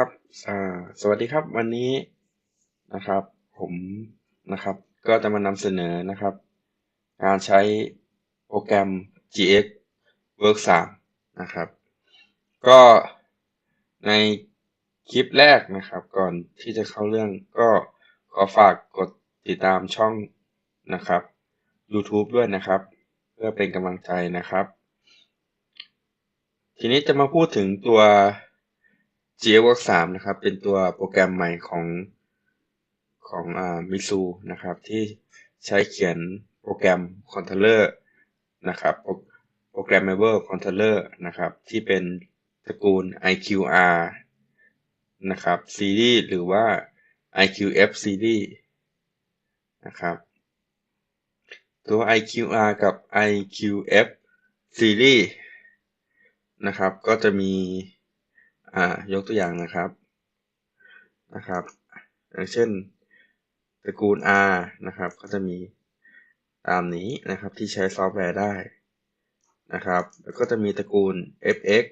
ครับสวัสดีครับวันนี้นะครับ ผมนะครับ ก็จะมานำเสนอนะครับ การใช้โปรแกรม GX Work 3นะครับ ก็ในคลิปแรกนะครับ ก่อนที่จะเข้าเรื่องก็ขอฝากกดติดตามช่องนะครับ YouTube ด้วยนะครับ เพื่อเป็นกำลังใจนะครับ ทีนี้จะมาพูดถึงตัว GXWorks 3นะครับ เป็นตัวโปรแกรมใหม่ของของอ่ามิซูนะครับ ที่ใช้เขียนโปรแกรม Controller นะครับ Programmable Controller นะครับ ที่เป็นตระกูล IQR นะครับ Series หรือว่า IQF Series นะครับ ตัว IQR กับ IQF Series นะครับ ก็จะมี อ่ายกตัวอย่างนะครับนะครับอย่างเช่นตระกูล R นะครับ ก็จะมีตามนี้นะครับที่ใช้ซอฟต์แวร์ได้นะครับ แล้วก็จะมีตระกูล FX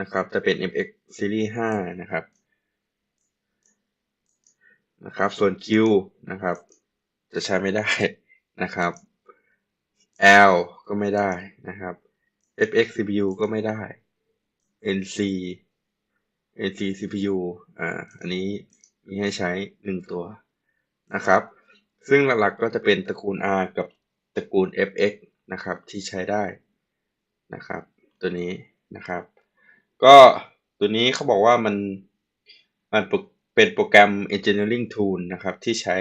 นะครับจะเป็น FX Series 5 นะครับนะครับ ส่วน Q นะครับ จะใช้ไม่ได้นะครับ L ก็ไม่ได้นะครับ FX CPU ก็ไม่ได้ NC NC CPU อ่า อันนี้มีให้ใช้1ตัวนะครับ ซึ่งหลักๆก็จะเป็นตระกูล R กับตระกูล FX นะครับ ที่ใช้ได้นะครับ ตัวนี้นะครับ ก็ตัวนี้เขาบอกว่ามันมันเป็นโปรแกรม engineering tool นะครับ ที่ใช้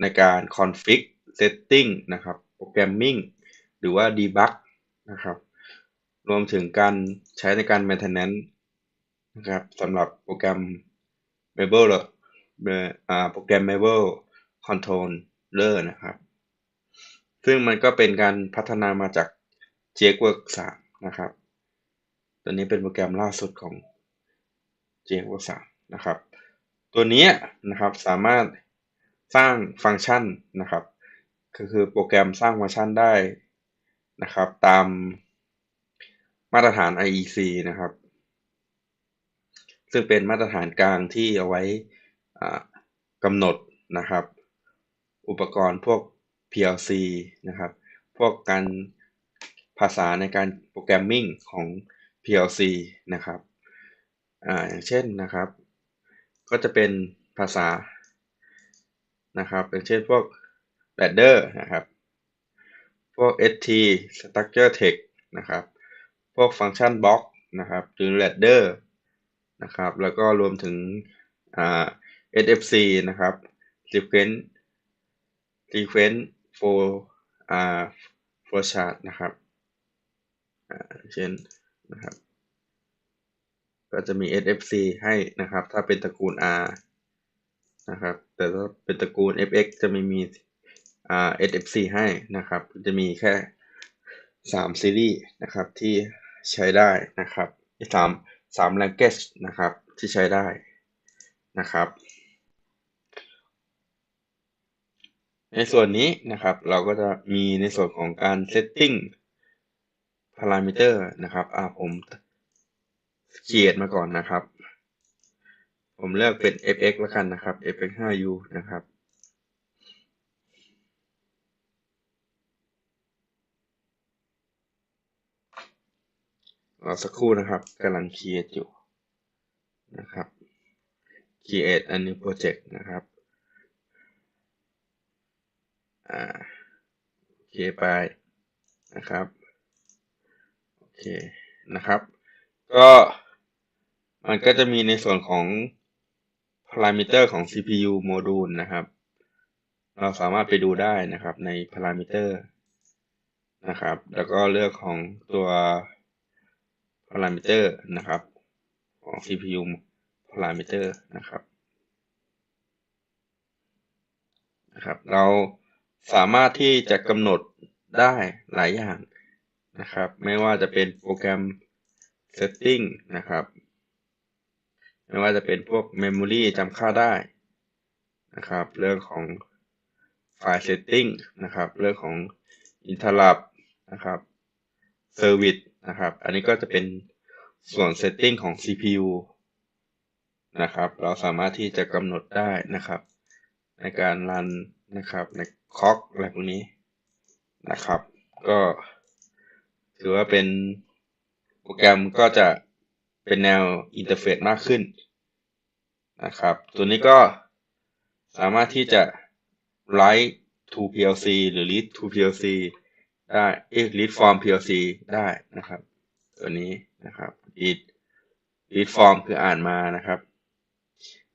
ในการ config setting นะครับ programming หรือว่า debug นะครับ รวมถึงการใช้ในการ maintenance นะครับสำหรับโปรแกรม Mabel อ่าโปรแกรม Mabel Controller นะครับ ซึ่งมันก็เป็นการพัฒนามาจาก JWork 3 นะครับ ตัวนี้เป็นโปรแกรมล่าสุดของ JWork 3 นะครับ ตัวนี้นะครับสามารถสร้างฟังก์ชันนะครับ ก็คือโปรแกรมสร้างฟังก์ชันได้นะครับตาม มาตรฐาน IEC นะครับ ซึ่งเป็นมาตรฐานกลางที่เอาไว้กำหนดนะครับ อุปกรณ์พวก PLC นะครับ พวกการภาษาในการโปรแกรมมิ่งของ PLC นะครับอ่าอย่างเช่นนะครับ ก็จะเป็นภาษานะครับอย่างเช่นพวก ladder นะครับ พวก ST structure text นะครับ พวก function block นะครับหรือ ladder นะครับแล้วก็รวมถึงอ่า SFC นะครับ sequence sequence for อ่า flow chart นะครับเช่นนะครับก็จะมี SFC ให้นะครับ ถ้าเป็นตระกูล R นะครับ แต่ถ้าเป็นตระกูล FX จะไม่มีอ่า SFC ให้นะครับ จะมีแค่ 3 ซีรีส์นะครับที่ ใช้ได้นะครับ3 3 language นะครับที่ใช้ได้นะครับ ในส่วนนี้นะครับเราก็จะมีในส่วนของการ setting parameter นะครับอ่าผมเขียนมาก่อนนะครับ ผมเลือกเป็น fx แล้วกันนะครับ fx 5u นะครับ รอสักครู่นะครับกำลัง create อยู่นะครับ create a new project นะครับอ่าโอเคไปนะครับโอเคนะครับ ก็มันก็จะมีในส่วนของ parameter ของ CPU module นะครับ เราสามารถไปดูได้นะครับใน parameter นะครับ แล้วก็เลือกของตัว parameter นะครับของ CPU parameter นะครับนะครับ เราสามารถที่จะกำหนดได้หลายอย่างนะครับ ไม่ว่าจะเป็นโปรแกรม setting นะครับ ไม่ว่าจะเป็นพวก memory จำค่าได้นะครับ เรื่องของ file setting นะครับ เรื่องของ interrupt นะครับ service นะครับ อันนี้ก็จะเป็นส่วน setting ของ CPU นะครับ เราสามารถที่จะกำหนดได้นะครับ ในการรันนะครับในคอกอะไรพวกนี้นะครับ ก็ถือว่าเป็นโปรแกรมก็จะเป็นแนวอินเทอร์เฟซมากขึ้นนะครับ ตัวนี้ก็สามารถที่จะ write to PLC หรือ read to PLC ได้เอ๊ะ read from PLC ได้นะครับ ตัวนี้นะครับ read read from คืออ่านมานะครับ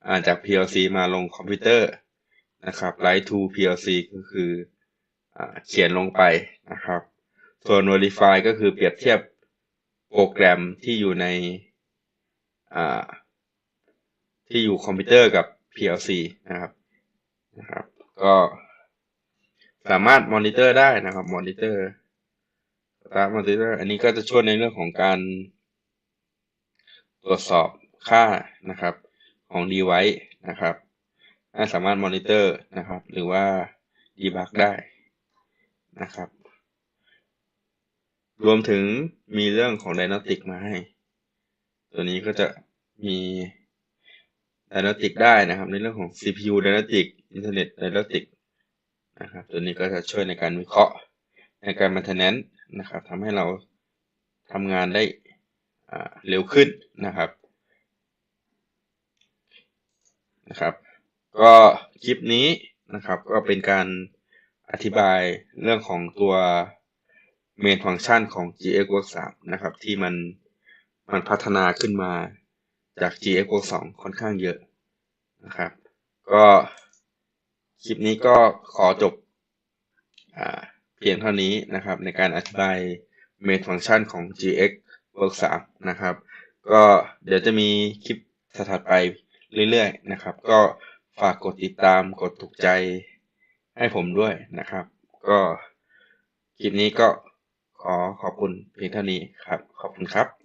อ่านจาก PLC มาลงคอมพิวเตอร์นะครับ write to PLC ก็คืออเขียนลงไปนะครับส่วน verify ก็คือเปรียบเทียบโปรแกรมที่อยู่ในที่อยู่คอมพิวเตอร์กับ PLC นะครับนะครับ ก็ สามารถมอนิเตอร์ได้นะครับมอนิเตอร์สตาร์มอนิเตอร์อันนี้ก็จะช่วยในเรื่องของการตรวจสอบค่านะครับของ device นะครับสามารถมอนิเตอร์นะครับ หรือว่า debug ได้นะครับ รวมถึงมีเรื่องของ Diagnostic มาให้ ตัวนี้ก็จะมี Diagnostic ได้นะครับ ในเรื่องของ CPU Diagnostic Internet Diagnostic นะครับ ตัวนี้ก็จะช่วยในการวิเคราะห์ในการ maintenance นะครับทำให้เราทำงานได้เร็วขึ้นนะครับนะครับ ก็คลิปนี้นะครับก็เป็นการอธิบายเรื่องของตัว main function ของ G X Work 3นะครับ ที่มันมันพัฒนาขึ้นมาจาก G X Work 2ค่อนข้างเยอะนะครับ ก็ คลิปนี้ก็ขอจบเพียงเท่านี้นะครับ ในการอธิบาย main function ของ gx work 3นะครับ ก็เดี๋ยวจะมีคลิปถัดไปเรื่อยๆนะครับ ก็ฝากกดติดตามกดถูกใจให้ผมด้วยนะครับ ก็คลิปนี้ก็ขอขอบคุณเพียงเท่านี้ครับ ขอบคุณครับ